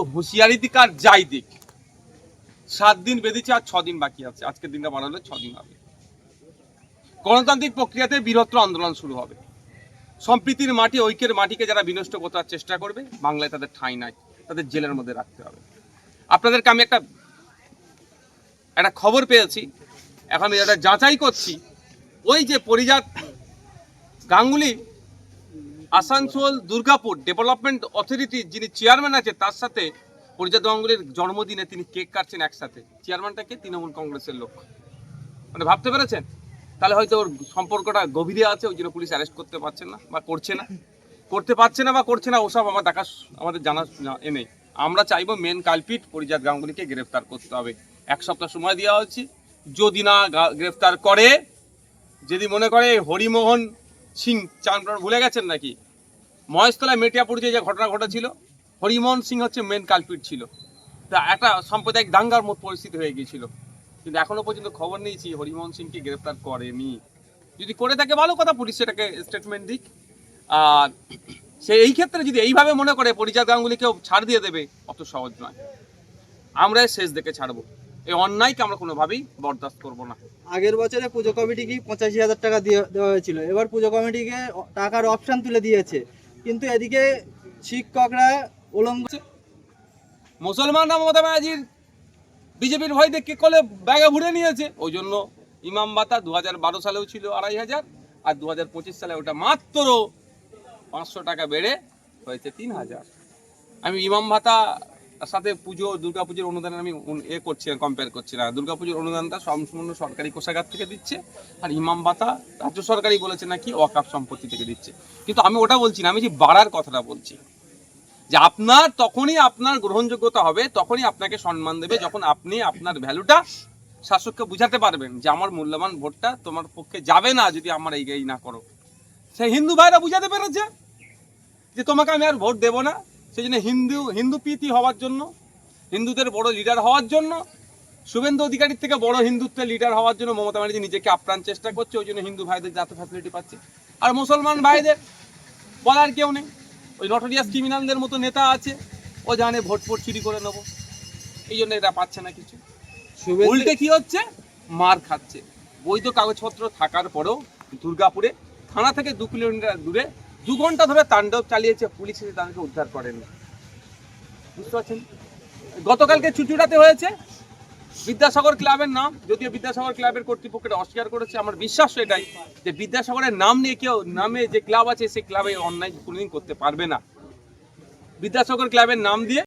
হুঁশিয়ারি দিক আর যাই দিক। সাত দিন বেঁধেছে আর ছদিন বাকি আছে। আজকের দিনটা বানালে ছ দিন হবে। গণতান্ত্রিক প্রক্রিয়াতে বৃহত্তর আন্দোলন শুরু হবে। সম্প্রীতির মাটি, ঐক্যের মাটিকে যারা বিনষ্ট করার চেষ্টা করবে, বাংলায় তাদের ঠাঁই নাই। তাদের জেলের মধ্যে রাখতে হবে। আপনাদেরকে আমি একটা একটা খবর পেয়েছি। এখন আমি যাচাই করছি, ওই যে পরিজাত গাঙ্গুলি আসানসোল দুর্গাপুর ডেভেলপমেন্ট অথরিটি যিনি চেয়ারম্যান আছে, তার সাথে পরিজাত গাঙ্গুলির জন্মদিনে তিনি কেক কাটছেন একসাথে। চেয়ারম্যানটাকে তৃণমূল কংগ্রেসের লোক। মানে ভাবতে পেরেছেন? তাহলে হয়তো ওর সম্পর্কটা গভীরে আছে, ওই জন্য পুলিশ অ্যারেস্ট করতে পারছে না বা করছে না। করতে পারছে না বা করছে না, ওসব আমার দেখা আমাদের জানা এ নেই। আমরা চাইব মেন কালপিট পরিজাত গাঙ্গুলিকে গ্রেফতার করতে হবে। এক সপ্তাহ সময় দেওয়া হচ্ছে যদি না গ্রেফতার করে, যদি মনে করে হরিমোহন সিং, চান ভুলে গেছেন নাকি? মহেশতলায় মেটিয়াপুর যে ঘটনা ঘটেছিল, হরিমোহন সিং হচ্ছে মেন কালপিট ছিল। তা একটা সাম্প্রদায়িক দাঙ্গার মতো পরিস্থিতি হয়ে গিয়েছিল। কিন্তু এখনও পর্যন্ত খবর নিয়েছি হরিমোহন সিংকে গ্রেফতার করেনি। যদি করে থাকে ভালো কথা, পুলিশ সেটাকে স্টেটমেন্ট দিক। আর সে এই ক্ষেত্রে যদি এইভাবে মনে করে পরিজাত গাঙ্গুলিকেও ছাড় দিয়ে দেবে, অত সহজ নয়। আমরা শেষ দেখে ছাড়বো। এই অন্যায়কে আমরা কোনোভাবেই বরদাস্ত করব না। আগের বছরে পুজো কমিটিকে পঁচাশি হাজার টাকা দিয়ে দেওয়া হয়েছিল। এবার পুজো কমিটিকে টাকার অপশন তুলে দিয়েছে। কিন্তু এদিকে শিক্ষকরা উলঙ্গ মুসলমানরা মমতা ব্যানার্জির বিজেপির ভয় দেখে কলে ব্যাগে ভরে নিয়েছে। ওই জন্য ইমাম ভাতা দু হাজার বারো সালেও ছিল আড়াই হাজার, আর দু হাজার পঁচিশ সালে ওটা মাত্র পাঁচশো টাকা বেড়ে হয়েছে তিন হাজার। আমি ইমাম ভাতা সাথে পুজো দুর্গা পুজোর অনুদান আমি এ করছি না কম্পেয়ার করছি না। দুর্গা পুজোর অনুদানটা সম্পূর্ণ সরকারি কোষাগার থেকে দিচ্ছে আর ইমাম ভাতা রাজ্য সরকারই বলেছে নাকি ওয়াকাফ সম্পত্তি থেকে দিচ্ছে। কিন্তু আমি ওটা বলছি না, আমি যে বাড়ার কথাটা বলছি। যে আপনার তখনই আপনার গ্রহণযোগ্যতা হবে, তখনই আপনাকে সম্মান দেবে যখন আপনি আপনার ভ্যালুটা শাসককে বুঝাতে পারবেন যে আমার মূল্যবান ভোটটা তোমার পক্ষে যাবে না যদি আমার এই এই না করো। সে হিন্দু ভাইরা বুঝাতে পেরেছে যে তোমাকে আমি আর ভোট দেবো না। সেই জন্য হিন্দু হিন্দু প্রীতি হওয়ার জন্য হিন্দুদের বড় লিডার হওয়ার জন্য শুভেন্দু অধিকারীর থেকে বড় হিন্দুত্বের লিডার হওয়ার জন্য মমতা ব্যানার্জি নিজেকে আপ্রাণ চেষ্টা করছে ওই জন্য হিন্দু ভাইদের যাতে ফ্যাসিলিটি পাচ্ছে। আর মুসলমান ভাইদের বলার কেউ নেই। ওই নটোরিয়াস ক্রিমিনালদের মতো নেতা আছে ও জানে ভোট ফোট চুরি করে নেব। এই জন্য এটা পাচ্ছে না কিছু। উল্টে কি হচ্ছে? মার খাচ্ছে। বৈধ কাগজপত্র থাকার পরেও দুর্গাপুরে থানা থেকে দু কিলোমিটার দূরে দু ঘণ্টা ধরে তাণ্ডব চালিয়েছে, পুলিশ এসে তাদেরকে উদ্ধার করেনি। বুঝতে পারছেন? গতকালকে চুচুড়াতে হয়েছে। বিদ্যাসাগর ক্লাবের নাম, যদিও বিদ্যাসাগর ক্লাবের কর্তৃপক্ষের অস্বীকার করেছে, আমার বিশ্বাস এটাই যে বিদ্যাসাগরের নাম নিয়ে কেউ, নামে যে ক্লাব আছে, সেই ক্লাবে অন্যায় কোনোদিন করতে পারবে না। বিদ্যাসাগর ক্লাবের নাম দিয়ে